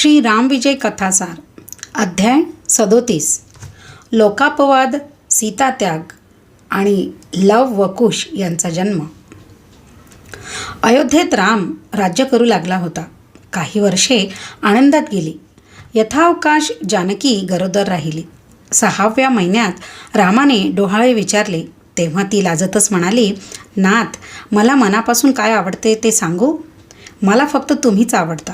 श्री रामविजय कथासार. अध्याय सदोतीस. लोकापवाद सीतात्याग आणि लव व कुश यांचा जन्म. अयोध्येत राम राज्य करू लागला होता. काही वर्षे आनंदात गेली. यथावकाश जानकी गरोदर राहिली. सहाव्या महिन्यात रामाने डोहाळे विचारले. तेव्हा ती लाजतच म्हणाली नाथ मला मनापासून काय आवडते ते सांगू? मला फक्त तुम्हीच आवडता.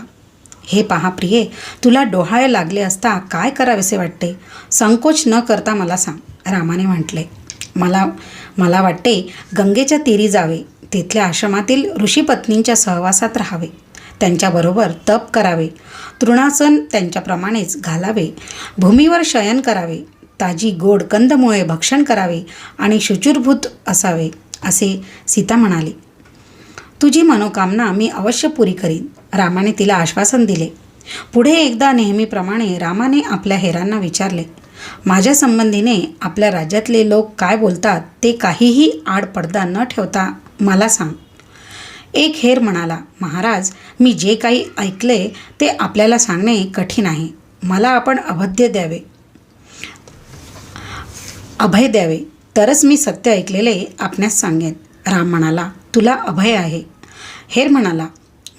हे पहा प्रिये तुला डोहाळे लागले असता काय करावेसे वाटते? संकोच न करता मला सांग रामाने म्हटले. मला मला वाटते गंगेच्या तीरी जावे तिथल्या आश्रमातील ऋषीपत्नींच्या सहवासात राहावे. त्यांच्याबरोबर तप करावे. तृणासन त्यांच्याप्रमाणेच घालावे. भूमीवर शयन करावे. ताजी गोड कंदमुळे भक्षण करावे आणि शुचिरभूत असावे असे सीता म्हणाली. तुझी मनोकामना मी अवश्य पुरी करीन. रामाने तिला आश्वासन दिले. पुढे एकदा नेहमीप्रमाणे रामाने आपल्या हेरांना विचारले माझ्या संबंधीने आपल्या राज्यातले लोक काय बोलतात ते काहीही आडपडदा न ठेवता मला सांग. एक हेर म्हणाला महाराज मी जे काही ऐकले ते आपल्याला सांगणे कठीण आहे. मला आपण अभद्य द्यावे. अभय द्यावे. तरच मी सत्य ऐकलेले आपणास सांगेन. राम म्हणाला तुला अभय आहे. हेर म्हणाला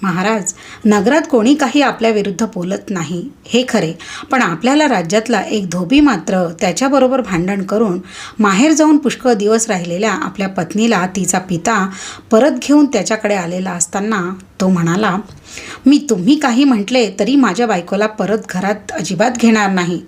महाराज नगरात कोणी काही आपल्या विरुद्ध बोलत नाही. हे खरे. पण आपल्याला राज्यातला एक धोबी मात्र त्याच्याबरोबर भांडण करून माहेर जाऊन पुष्कळ दिवस राहिलेल्या आपल्या पत्नीला तिचा पिता परत घेऊन त्याच्याकडे आलेला असताना तो म्हणाला मी तुम्ही काही म्हटले तरी माझ्या बायकोला परत घरात अजिबात घेणार नाही.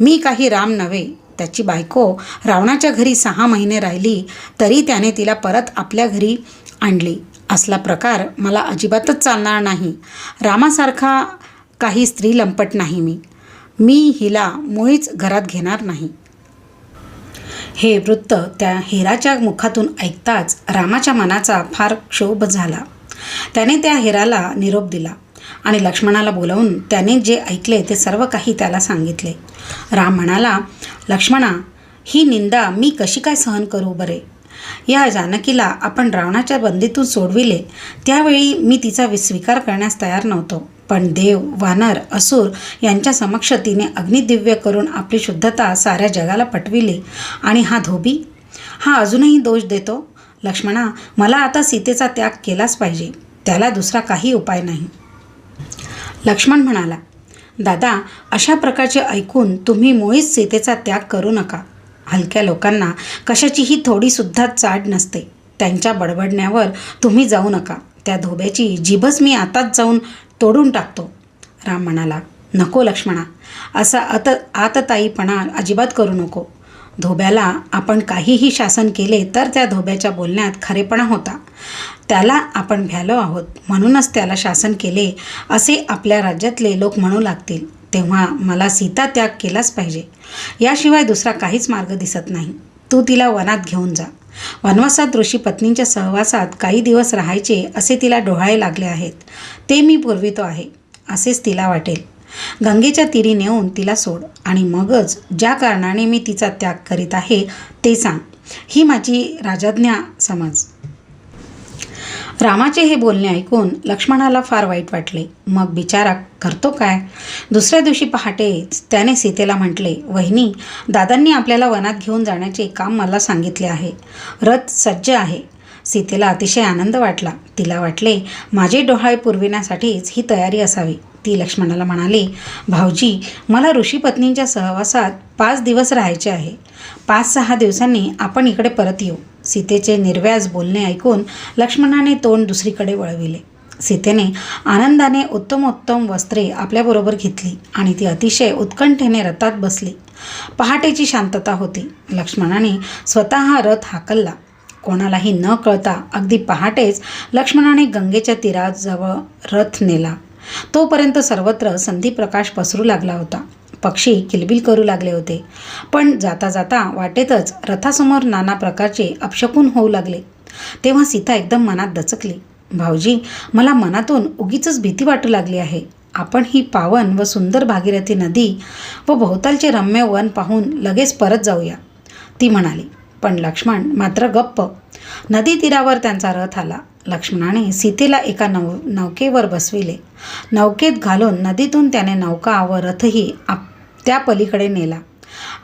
मी काही राम नव्हे. त्याची बायको रावणाच्या घरी सहा महिने राहिली तरी त्याने तिला परत आपल्या घरी आणली. असला प्रकार मला अजिबातच चालणार नाही. रामासारखा काही स्त्री लंपट नाही मी. मी हिला मुळीच घरात घेणार नाही. हे वृत्त त्या हेराच्या मुखातून ऐकताच रामाच्या मनाचा फार क्षोभ झाला. त्याने त्या हेराला निरोप दिला आणि लक्ष्मणाला बोलावून त्याने जे ऐकले ते सर्व काही त्याला सांगितले. राम म्हणाला लक्ष्मणा ही निंदा मी कशी काय सहन करू बरे? या जानकीला आपण रावणाच्या बंदीतून सोडविले. त्यावेळी मी तिचा विस्वीकार करण्यास तयार नव्हतो. पण देव वानर असुर यांच्या समक्ष तिने अग्निदिव्य करून आपली शुद्धता साऱ्या जगाला पटविली. आणि हा धोबी? हा अजूनही दोष देतो? लक्ष्मणा मला आता सीतेचा त्याग केलाच पाहिजे. त्याला दुसरा काही उपाय नाही. लक्ष्मण म्हणाला दादा अशा प्रकारचे ऐकून तुम्ही मुळीच सीतेचा त्याग करू नका. हलक्या लोकांना कशाचीही थोडीसुद्धा चाड नसते. त्यांच्या बडबडण्यावर तुम्ही जाऊ नका. त्या धोब्याची जीभच मी आताच जाऊन तोडून टाकतो. राम म्हणाला नको लक्ष्मणा असा अत आतताईपणा अजिबात करू नको. धोब्याला आपण काहीही शासन केले तर त्या धोब्याच्या बोलण्यात खरेपणा होता. त्याला आपण भ्यालो आहोत. म्हणूनच त्याला शासन केले असे आपल्या राज्यातले लोक म्हणू लागतील. तेव्हा मला सीता त्याग केलाच पाहिजे. याशिवाय दुसरा काहीच मार्ग दिसत नाही. तू तिला वनात घेऊन जा. वनवासात ऋषी पत्नींच्या सहवासात काही दिवस राहायचे असे तिला डोहाळे लागले आहेत. ते मी पुरवितो आहे असेच तिला वाटेल. गंगेच्या तीरी नेऊन तिला सोड आणि मगच ज्या कारणाने मी तिचा त्याग करीत आहे ते सांग. ही माझी राजाज्ञा समज. रामाचे हे बोलणे ऐकून लक्ष्मणाला फार वाईट वाटले. मग बिचारा करतो काय? दुसऱ्या दिवशी पहाटेच त्याने सीतेला म्हटले वहिनी दादांनी आपल्याला वनात घेऊन जाण्याचे काम मला सांगितले आहे. रथ सज्ज आहे. सीतेला अतिशय आनंद वाटला. तिला वाटले माझे डोहाळे पुरविण्यासाठीच ही तयारी असावी. ती लक्ष्मणाला म्हणाली भाऊजी मला ऋषीपत्नींच्या सहवासात पाच दिवस राहायचे आहे. पाच सहा दिवसांनी आपण इकडे परत येऊ. सीतेचे निर्व्याज बोलणे ऐकून लक्ष्मणाने तोंड दुसरीकडे वळविले. सीतेने आनंदाने उत्तमोत्तम वस्त्रे आपल्याबरोबर घेतली आणि ती अतिशय उत्कंठेने रथात बसली. पहाटेची शांतता होती. लक्ष्मणाने स्वतः रथ हाकलला. कोणालाही न कळता अगदी पहाटेच लक्ष्मणाने गंगेच्या तीराजवळ रथ नेला. तोपर्यंत सर्वत्र संधीप्रकाश पसरू लागला होता. पक्षी किलबिल करू लागले होते. पण जाता जाता वाटेतच रथासमोर नाना प्रकारचे अपशकून होऊ लागले. तेव्हा सीता एकदम मनात दचकली. भाऊजी मला मनातून उगीच भीती वाटू लागली आहे. आपण ही पावन व सुंदर भागीरथी नदी व भोवतालचे रम्य वन पाहून लगेच परत जाऊया. ती म्हणाली. पण लक्ष्मण मात्र गप्प. नदी तीरावर त्यांचा रथ आला. लक्ष्मणाने सीतेला एका नौ नौकेवर बसविले. नौकेत घालून नदीतून त्याने नौका व रथही आप त्या पलीकडे नेला.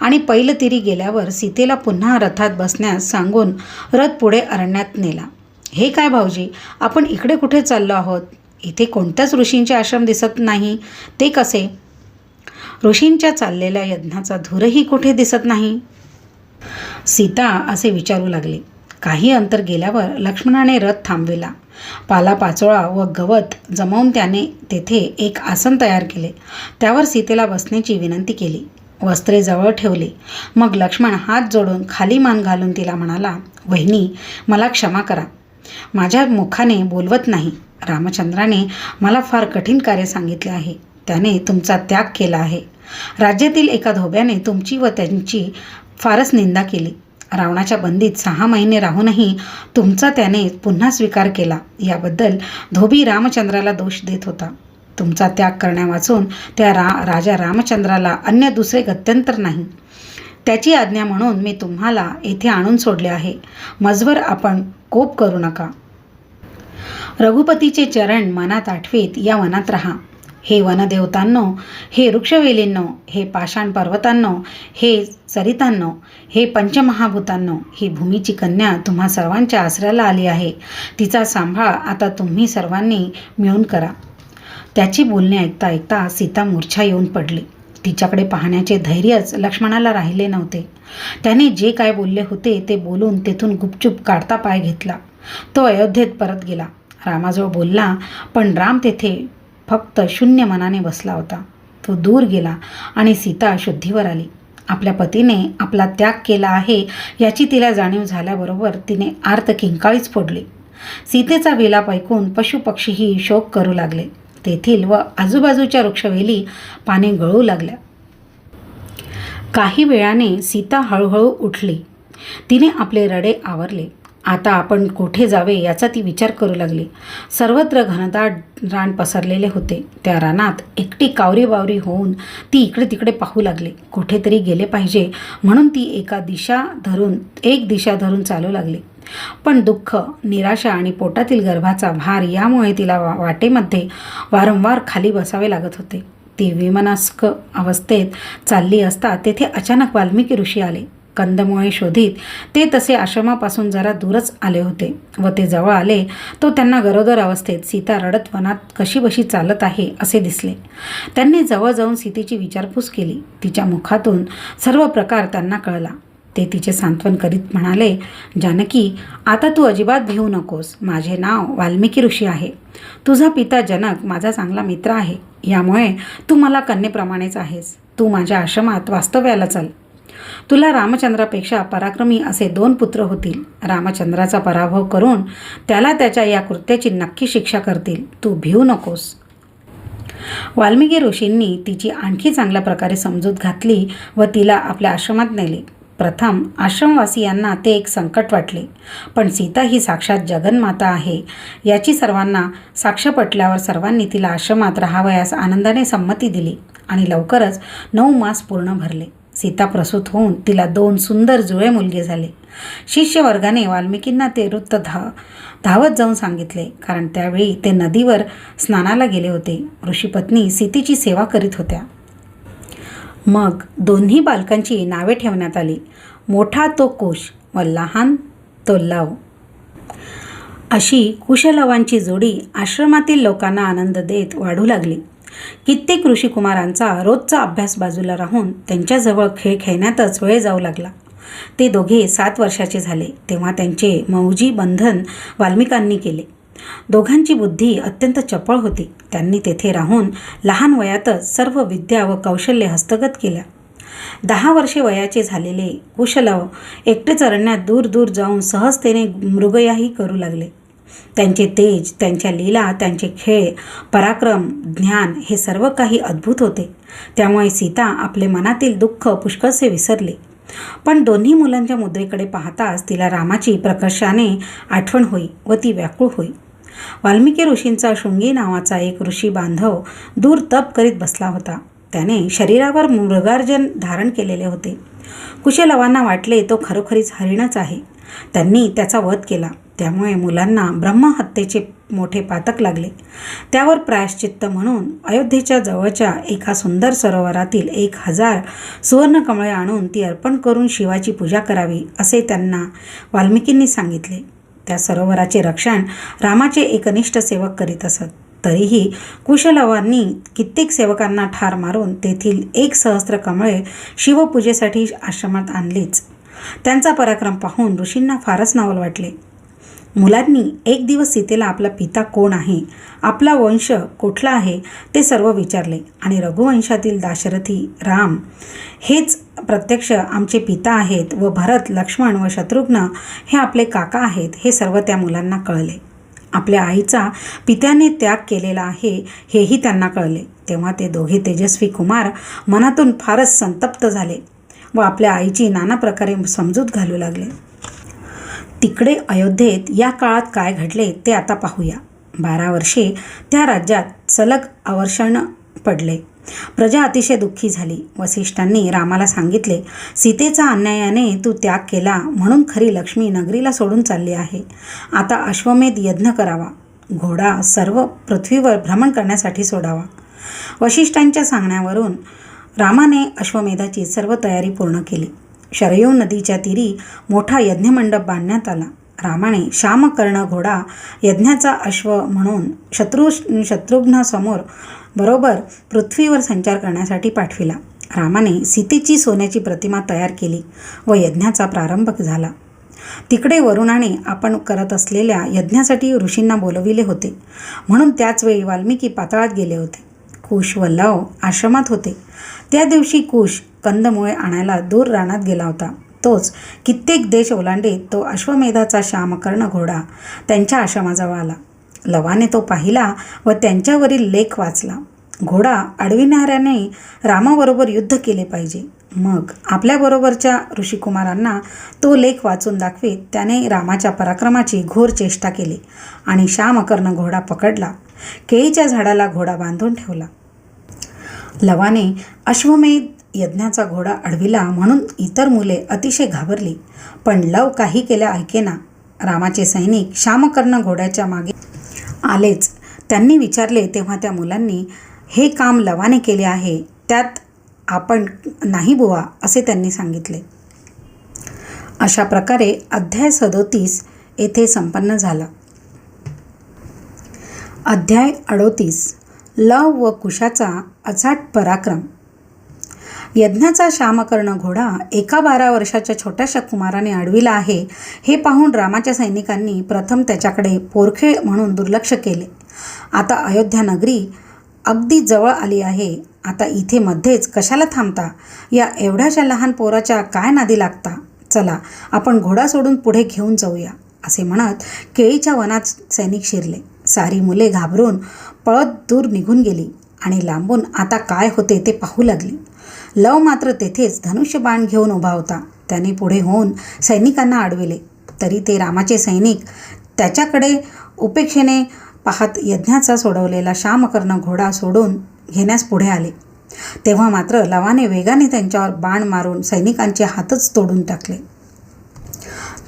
आणि पैलतीरी गेल्यावर सीतेला पुन्हा रथात बसण्यास सांगून रथ पुढे अरण्यात नेला. हे काय भाऊजी आपण इकडे कुठे चाललो आहोत? इथे कोणत्याच ऋषींचे आश्रम दिसत नाही. ते कसे? ऋषींच्या चाललेल्या यज्ञाचा धूरही कुठे दिसत नाही? सीता असे विचारू लागले. काही अंतर गेल्यावर लक्ष्मणाने रथ थांबविला. पालापाचोळा व गवत जमवून त्याने तेथे एक आसन तयार केले. त्यावर सीतेला बसण्याची विनंती केली. वस्त्रे जवळ ठेवली. मग लक्ष्मण हात जोडून खाली मान घालून तिला म्हणाला वहिनी मला क्षमा करा. माझ्या मुखाने बोलवत नाही. रामचंद्राने मला फार कठीण कार्य सांगितले आहे. त्याने तुमचा त्याग केला आहे. राज्यातील एका धोब्याने तुमची व त्यांची फारच निंदा केली. रावणाच्या बंदीत सहा महिने राहूनही तुमचा त्याने पुन्हा स्वीकार केला. याबद्दल धोबी रामचंद्राला दोष देत होता. तुमचा त्याग करण्यावाचून त्या रा राजा रामचंद्राला अन्य दुसरे गत्यंतर नाही. त्याची आज्ञा म्हणून मी तुम्हाला येथे आणून सोडले आहे. मजवर आपण कोप करू नका. रघुपतीचे चरण मनात आठवीत या वनात राहा. हे वनदेवतांनो हे वृक्षवेलींनो हे पाषाण पर्वतांनो हे सरितांनो हे पंचमहाभूतांनो ही भूमीची कन्या तुम्हा सर्वांच्या आसऱ्याला आली आहे. तिचा सांभाळ आता तुम्ही सर्वांनी मिळून करा. त्याची बोलणे ऐकता ऐकता सीता मूर्छा येऊन पडली. तिच्याकडे पाहण्याचे धैर्यच लक्ष्मणाला राहिले नव्हते. त्याने जे काय बोलले होते ते बोलून तेथून गुपचूप काढता पाय घेतला. तो अयोध्येत परत गेला. रामाजवळ बोलला पण राम तेथे फक्त शून्य मनाने बसला होता. तो दूर गेला आणि सीता शुद्धीवर आली. आपल्या पतीने आपला त्याग केला आहे याची तिला जाणीव झाल्याबरोबर तिने आर्त किंकाळीच फोडली. सीतेचा विलाप ऐकून पशुपक्षीही शोक करू लागले. तेथील व आजूबाजूच्या वृक्षवेली पाने गळू लागल्या. काही वेळाने सीता हळूहळू उठली. तिने आपले रडे आवरले. आता आपण कोठे जावे याचा ती विचार करू लागली. सर्वत्र घनदाट रान पसरलेले होते. त्या रानात एकटी कावरी बावरी होऊन ती इकडे तिकडे पाहू लागली. कुठेतरी गेले पाहिजे म्हणून ती एका दिशा धरून एक दिशा धरून चालू लागली. पण दुःख निराशा आणि पोटातील गर्भाचा भार यामुळे तिला वा वाटेमध्ये वारंवार खाली बसावे लागत होते. ती विमनास्क अवस्थेत चालली असता तेथे अचानक वाल्मिकी ऋषी आले. कंदमुळे शोधित. ते तसे आश्रमापासून जरा दूरच आले होते व ते जवळ आले तो त्यांना गरोदर अवस्थेत सीता रडत वनात कशीबशी चालत आहे असे दिसले. त्यांनी जवळ जाऊन सीतेची विचारपूस केली. तिच्या मुखातून सर्व प्रकार त्यांना कळला. ते तिचे सांत्वन करीत म्हणाले जानकी आता तू अजिबात भिवू नकोस. माझे नाव वाल्मिकी ऋषी आहे. तुझा पिता जनक माझा चांगला मित्र आहे. यामुळे तू मला कन्येप्रमाणेच आहेस. तू माझ्या आश्रमात वास्तव्याला चल. तुला रामचंद्रापेक्षा पराक्रमी असे दोन पुत्र होतील. रामचंद्राचा पराभव करून त्याला त्याच्या या कृत्याची नक्की शिक्षा करतील. तू भिवू नकोस. वाल्मिकी ऋषींनी तिची आणखी चांगल्या प्रकारे समजूत घातली व तिला आपल्या आश्रमात नेले. प्रथम आश्रमवासियांना ते एक संकट वाटले. पण सीता ही साक्षात जगन्माता आहे. याची सर्वांना साक्ष पटल्यावर सर्वांनी तिला आश्रमात राहावयास आनंदाने संमती दिली आणि लवकरच नऊ मास पूर्ण भरले. सीता प्रसूत होऊन तिला दोन सुंदर जुळे मुलगे झाले. शिष्यवर्गाने वाल्मिकींना ते वृत्त धा धावत जाऊन सांगितले. कारण त्यावेळी ते नदीवर स्नानाला गेले होते. ऋषीपत्नी सीतेची सेवा करीत होत्या. मग दोन्ही बालकांची नावे ठेवण्यात आली. मोठा तो कोश व लहान तो लव. अशी कुशलवांची जोडी आश्रमातील लोकांना आनंद देत वाढू लागली. कित्येक ऋषिकुमारांचा रोजचा अभ्यास बाजूला राहून त्यांच्याजवळ खेळ खेळण्यातच वेळ जाऊ लागला. ते दोघे सात वर्षाचे झाले तेव्हा त्यांचे मौजी बंधन वाल्मिकांनी केले. दोघांची बुद्धी अत्यंत चपळ होती. त्यांनी तेथे राहून लहान वयातच सर्व विद्या व कौशल्य हस्तगत केल्या. दहा वर्षे वयाचे झालेले कुशलव एकटे चरण्यात दूर दूर जाऊन सहजतेने मृगयाही करू लागले. त्यांचे तेज त्यांच्या लीला त्यांचे खेळ पराक्रम ज्ञान हे सर्व काही अद्भुत होते. त्यामुळे सीता आपले मनातील दुःख पुष्कळसे विसरले. पण दोन्ही मुलांच्या मुद्रेकडे पाहताच तिला रामाची प्रकर्षाने आठवण होई व ती व्याकुळ होई. वाल्मिकी ऋषींचा शृंगी नावाचा एक ऋषी बांधव दूर तप करीत बसला होता. त्याने शरीरावर मृगार्जन धारण केलेले होते. कुशलवांना वाटले तो खरोखरीच हरिणच आहे. त्यांनी त्याचा वध केला. त्यामुळे मुलांना ब्रह्महत्येचे मोठे पातक लागले. त्यावर प्रायश्चित्त म्हणून अयोध्येच्या जवळच्या एका सुंदर सरोवरातील एक हजार सुवर्णकमळे आणून ती अर्पण करून शिवाची पूजा करावी असे त्यांना वाल्मिकींनी सांगितले. त्या सरोवराचे रक्षण रामाचे एकनिष्ठ सेवक करीत असत. तरीही कुशलवांनी कित्येक सेवकांना ठार मारून तेथील एक सहस्त्र कमळे शिवपूजेसाठी आश्रमात आणलीच. त्यांचा पराक्रम पाहून ऋषींना फारच नवल वाटले. मुलांनी एक दिवस सीतेला आपला पिता कोण आहे आपला वंश कुठला आहे ते सर्व विचारले आणि रघुवंशातील दाशरथी राम हेच प्रत्यक्ष आमचे पिता आहेत व भरत लक्ष्मण व शत्रुघ्न हे आपले काका आहेत हे सर्व त्या मुलांना कळले. आपल्या आईचा पित्याने त्याग केलेला आहे हेही त्यांना कळले. तेव्हा ते दोघे तेजस्वी कुमार मनातून फारच संतप्त झाले व आपल्या आईची नाना प्रकारे समजूत घालू लागले. तिकडे अयोध्येत या काळात काय घडले ते आता पाहूया. बारा वर्षे त्या राज्यात सलग अवर्षण पडले. प्रजा अतिशय दुःखी झाली. वसिष्ठांनी रामाला सांगितले सीतेचा अन्यायाने तू त्याग केला म्हणून खरी लक्ष्मी नगरीला सोडून चालली आहे. आता अश्वमेध यज्ञ करावा. घोडा सर्व पृथ्वीवर भ्रमण करण्यासाठी सोडावा. वशिष्ठांच्या सांगण्यावरून रामाने अश्वमेधाची सर्व तयारी पूर्ण केली. शरयू नदीच्या तीरी मोठा यज्ञमंडप बांधण्यात आला. रामाने श्यामकर्ण घोडा यज्ञाचा अश्व म्हणून शत्रू शत्रुघ्नासमोर बरोबर पृथ्वीवर संचार करण्यासाठी पाठविला. रामाने सीतेची सोन्याची प्रतिमा तयार केली व यज्ञाचा प्रारंभ झाला. तिकडे वरुणाने आपण करत असलेल्या यज्ञासाठी ऋषींना बोलविले होते. म्हणून त्याचवेळी वाल्मिकी पाताळात गेले होते. कुश व लव आश्रमात होते. त्या दिवशी कुश कंदमुळे आणायला दूर रानात गेला होता. तोच कित्येक देश ओलांडीत तो अश्वमेधाचा श्यामकर्ण घोडा त्यांच्या आश्रमाजवळ आला. लवाने तो पाहिला व त्यांच्यावरील लेख वाचला. घोडा अडविणाऱ्याने रामाबरोबर युद्ध केले पाहिजे. मग आपल्याबरोबरच्या ऋषिकुमारांना तो लेख वाचून दाखवीत. त्याने रामाच्या पराक्रमाची घोर चेष्टा केली आणि श्यामकर्ण घोडा पकडला. केळीच्या झाडाला घोडा बांधून ठेवला. लवाने अश्वमेध यज्ञाचा घोडा अडविला म्हणून इतर मुले अतिशय घाबरली. पण लव काही केल्या ऐकेना. रामाचे सैनिक श्यामकर्ण घोड्याच्या मागे आलेच. त्यांनी विचारले तेव्हा त्या मुलांनी हे काम लवाने केले आहे त्यात आपण नाही बुवा असे त्यांनी सांगितले. अशा प्रकारे अध्याय सदोतीस येथे संपन्न झाला. अध्याय अडोतीस लव व कुशाचा अचाट पराक्रम. यज्ञाचा श्यामकर्ण घोडा एका बारा वर्षाच्या छोट्याशा कुमाराने अडविला आहे. हे पाहून रामाच्या सैनिकांनी प्रथम त्याच्याकडे पोरखेळ म्हणून दुर्लक्ष केले. आता अयोध्या नगरी अगदी जवळ आली आहे. आता इथे मध्येच कशाला थांबता? या एवढ्याशा लहान पोराच्या काय नादी लागता? चला आपण घोडा सोडून पुढे घेऊन जाऊया असे म्हणत केळीच्या वनात सैनिक शिरले. सारी मुले घाबरून पळत दूर निघून गेली आणि लांबून आता काय होते ते पाहू लागली. लव मात्र तेथेच धनुष्यबाण घेऊन उभा होता. त्याने पुढे होऊन सैनिकांना अडविले. तरी ते रामाचे सैनिक त्याच्याकडे उपेक्षेने पाहत यज्ञाचा सोडवलेला श्यामकर्ण घोडा सोडून घेण्यास पुढे आले. तेव्हा मात्र लवाने वेगाने त्यांच्यावर बाण मारून सैनिकांचे हातच तोडून टाकले.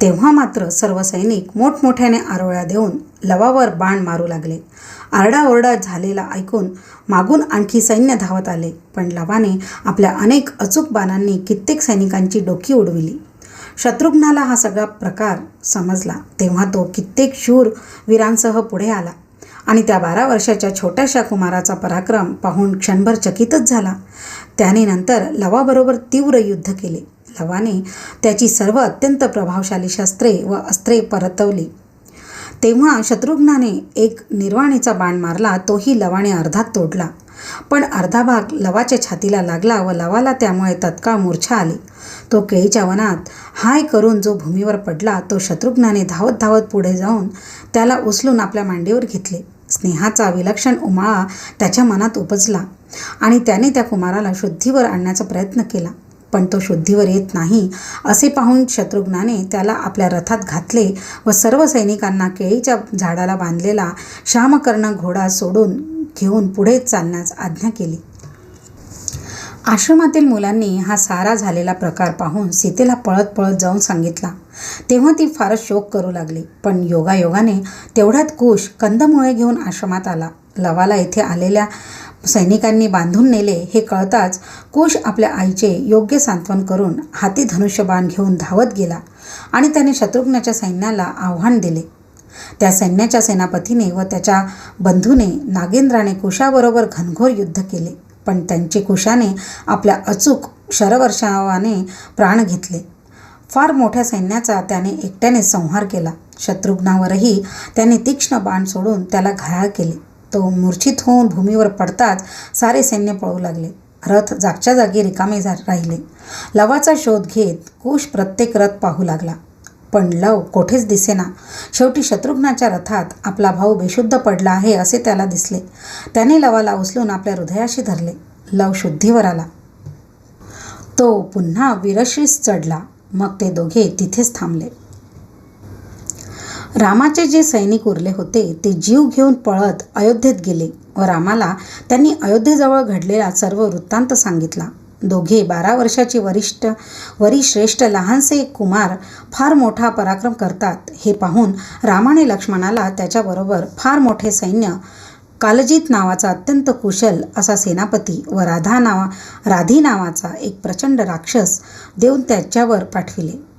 तेव्हा मात्र सर्व सैनिक मोठमोठ्याने आरोळ्या देऊन लवावर बाण मारू लागले. आरडाओरडा झालेला ऐकून मागून आणखी सैन्य धावत आले पण लवाने आपल्या अनेक अचूक बाणांनी कित्येक सैनिकांची डोकी उडविली. शत्रुघ्नाला हा सगळा प्रकार समजला तेव्हा तो कित्येक शूर वीरांसह पुढे आला आणि त्या बारा वर्षाच्या छोट्याशा कुमाराचा पराक्रम पाहून क्षणभर चकितच झाला. त्याने नंतर लवाबरोबर तीव्र युद्ध केले. लवाने त्याची सर्व अत्यंत प्रभावशाली शस्त्रे व अस्त्रे परतवली. तेव्हा शत्रुघ्नाने एक निर्वाणीचा बाण मारला तोही लवाने अर्धात तोडला. पण अर्धा भाग लवाच्या छातीला लागला व लवाला त्यामुळे तत्काळ मूर्छा आली. तो केळीच्या वनात हाय करून जो भूमीवर पडला तो शत्रुघ्नाने धावत धावत पुढे जाऊन त्याला उचलून आपल्या मांडीवर घेतले. स्नेहाचा विलक्षण उमाळा त्याच्या मनात उपजला आणि त्याने त्या कुमाराला शुद्धीवर आणण्याचा प्रयत्न केला. पण तो शुद्धीवर येत नाही असे पाहून शत्रुघ्नाने त्याला आपल्या रथात घातले व सर्व सैनिकांना केळीच्या झाडाला बांधलेला श्यामकर्ण घोडा सोडून घेऊन पुढे चालण्यास आज्ञा केली. आश्रमातील मुलांनी हा सारा झालेला प्रकार पाहून सीतेला पळत पळत जाऊन सांगितला. तेव्हा ती फारच शोक करू लागली पण योगायोगाने तेवढ्यात कुश कंदमुळे घेऊन आश्रमात आला. लवाला येथे आलेल्या सैनिकांनी बांधून नेले हे कळताच कुश आपल्या आईचे योग्य सांत्वन करून हाती धनुष्यबाण घेऊन धावत गेला आणि त्याने शत्रुघ्नाच्या सैन्याला आव्हान दिले. त्या सैन्याच्या सेनापतीने व त्याच्या बंधूने नागेंद्राने कुशाबरोबर घनघोर युद्ध केले पण त्यांचे कुशाने आपल्या अचूक शरवर्षावाने प्राण घेतले. फार मोठ्या सैन्याचा त्याने एकट्याने संहार केला. शत्रुघ्नावरही त्याने तीक्ष्ण बाण सोडून त्याला घायाळ केले. तो मूर्छित होऊन भूमीवर पडताच सारे सैन्य पळू लागले. रथ जागच्या जागी रिकामे जा राहिले. लवाचा शोध घेत कुश प्रत्येक रथ पाहू लागला. पण लव कोठेच दिसेना. शेवटी शत्रुघ्नाच्या रथात आपला भाऊ बेशुद्ध पडला आहे असे त्याला दिसले. त्याने लवाला उचलून आपल्या हृदयाशी धरले. लव शुद्धीवर आला. तो पुन्हा विरशीस चढला. मग ते दोघे तिथेच थांबले. रामाचे जे सैनिक उरले होते ते जीव घेऊन पळत अयोध्येत गेले व रामाला त्यांनी अयोध्येजवळ घडलेला सर्व वृत्तांत सांगितला. दोघे बारा वर्षाचे वरिष्ठ वरिश्रेष्ठ लहानसे कुमार फार मोठा पराक्रम करतात. हे पाहून रामाने लक्ष्मणाला त्याच्याबरोबर फार मोठे सैन्य कालजीत नावाचा अत्यंत कुशल असा सेनापती व राधा नावा राधी नावाचा एक प्रचंड राक्षस देऊन त्याच्यावर पाठविले.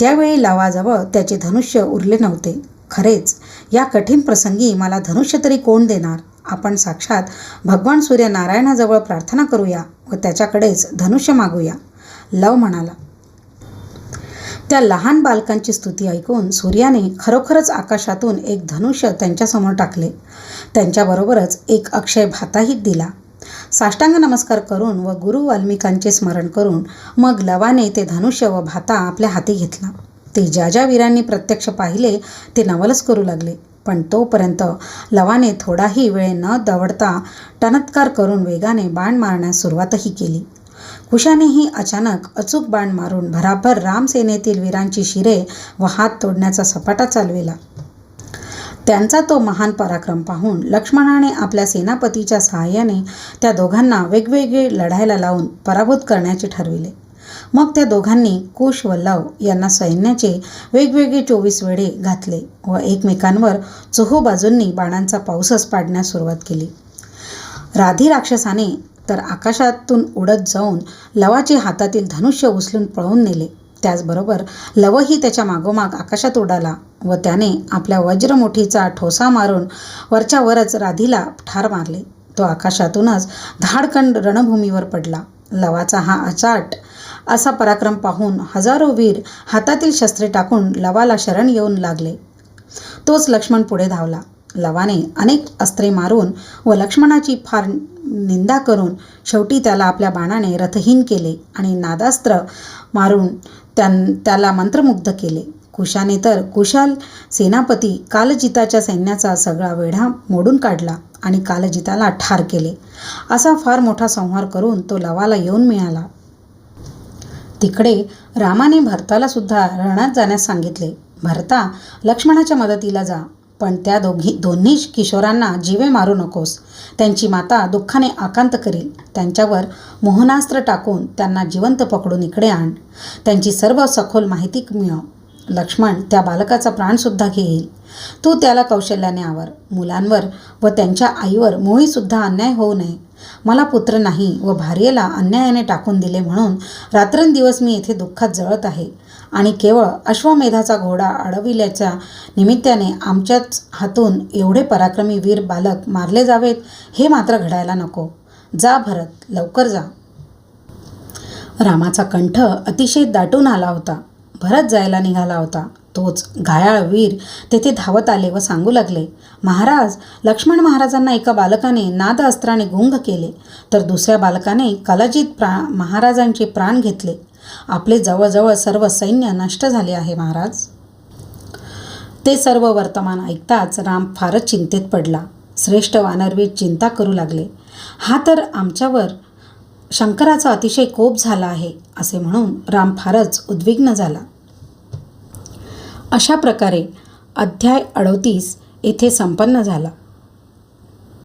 त्यावेळी लावाजवळ त्याचे धनुष्य उरले नव्हते. खरेच या कठीण प्रसंगी मला धनुष्य तरी कोण देणार? आपण साक्षात भगवान सूर्य नारायणाजवळ प्रार्थना करूया व त्याच्याकडेच धनुष्य मागूया. लव म्हणाला. त्या लहान बालकांची स्तुती ऐकून सूर्याने खरोखरच आकाशातून एक धनुष्य त्यांच्यासमोर टाकले. त्यांच्याबरोबरच एक अक्षय भाताही दिला. साष्टांग नमस्कार करून व गुरु वाल्मिकांचे स्मरण करून मग लवाने ते धनुष्य व भाता आपल्या हाती घेतला. ते ज्या ज्या वीरांनी प्रत्यक्ष पाहिले ते नवलच करू लागले. पण तोपर्यंत लवाने थोडाही वेळ न दवडता टनत्कार करून वेगाने बाण मारण्यास सुरुवातही केली. कुशानेही अचानक अचूक बाण मारून भराभर रामसेनेतील वीरांची शिरे व हात तोडण्याचा सपाटा चालविला. त्यांचा तो महान पराक्रम पाहून लक्ष्मणाने आपल्या सेनापतीच्या सहाय्याने त्या दोघांना वेगवेगळे लढायला लावून पराभूत करण्याचे ठरविले. मग त्या दोघांनी कुश व लव यांना सैन्याचे वेगवेगळे चोवीस वेढे घातले व एकमेकांवर चोहो बाजूंनी बाणांचा पाऊसच पाडण्यास सुरुवात केली. राधी राक्षसाने तर आकाशातून उडत जाऊन लवाचे हातातील धनुष्य उचलून पळवून नेले. त्याचबरोबर लवही त्याच्या मागोमाग आकाशात उडाला व त्याने आपल्या वज्रमुठीचा ठोसा मारून वरच्यावरच राधीला ठार मारले. तो आकाशातूनच धाडकंड रणभूमीवर पडला. लवाचा हा अचाट असा पराक्रम पाहून हजारो वीर हातातील शस्त्रे टाकून लवाला शरण येऊन लागले. तोच लक्ष्मण पुढे धावला. लवाने अनेक अस्त्रे मारून व लक्ष्मणाची फार निंदा करून शेवटी त्याला आपल्या बाणाने रथहीन केले आणि नादास्त्र मारून त्यां त्याला मंत्रमुग्ध केले. कुशाने तर कुशाल सेनापती कालजिताच्या सैन्याचा सगळा वेढा मोडून काढला आणि कालजिताला ठार केले. असा फार मोठा संहार करून तो लवाला येऊन मिळाला. तिकडे रामाने भरताला सुद्धा रणात जाण्यास सांगितले. भरता लक्ष्मणाच्या मदतीला जा. पण त्या दोघी दोन्ही किशोरांना जीवे मारू नकोस. त्यांची माता दुःखाने आकांत करील. त्यांच्यावर मोहनास्त्र टाकून त्यांना जिवंत पकडून इकडे आण. त्यांची सर्व सखोल माहिती मिळव. लक्ष्मण त्या बालकाचा प्राणसुद्धा घेईल. तू त्याला कौशल्याने आवर. मुलांवर व त्यांच्या आईवर मुळीसुद्धा अन्याय होऊ नये. मला पुत्र नाही व भार्येला अन्यायाने टाकून दिले म्हणून रात्रंदिवस मी येथे दुःखात जळत आहे. आणि केवळ अश्वमेधाचा घोडा अडविल्याच्या निमित्ताने आमच्याच हातून एवढे पराक्रमी वीर बालक मारले जावेत हे मात्र घडायला नको. जा भरत लवकर जा. रामाचा कंठ अतिशय दाटून आला होता. भरत जायला निघाला होता. तोच घायाळ वीर तेथे धावत आले व सांगू लागले महाराज लक्ष्मण महाराजांना एका बालकाने नाद अस्त्राने गुंग केले तर दुसऱ्या बालकाने कलाजित प्रा महाराजांचे प्राण घेतले. आपले जवळजवळ सर्व सैन्य नष्ट झाले आहे महाराज. ते सर्व वर्तमान ऐकताच राम फारच चिंतेत पडला. श्रेष्ठ वानरवीर चिंता करू लागले. हा तर आमच्यावर शंकराचा अतिशय कोप झाला आहे असे म्हणून राम फारच उद्विग्न झाला. अशा प्रकारे अध्याय अडोतीस येथे संपन्न झाला.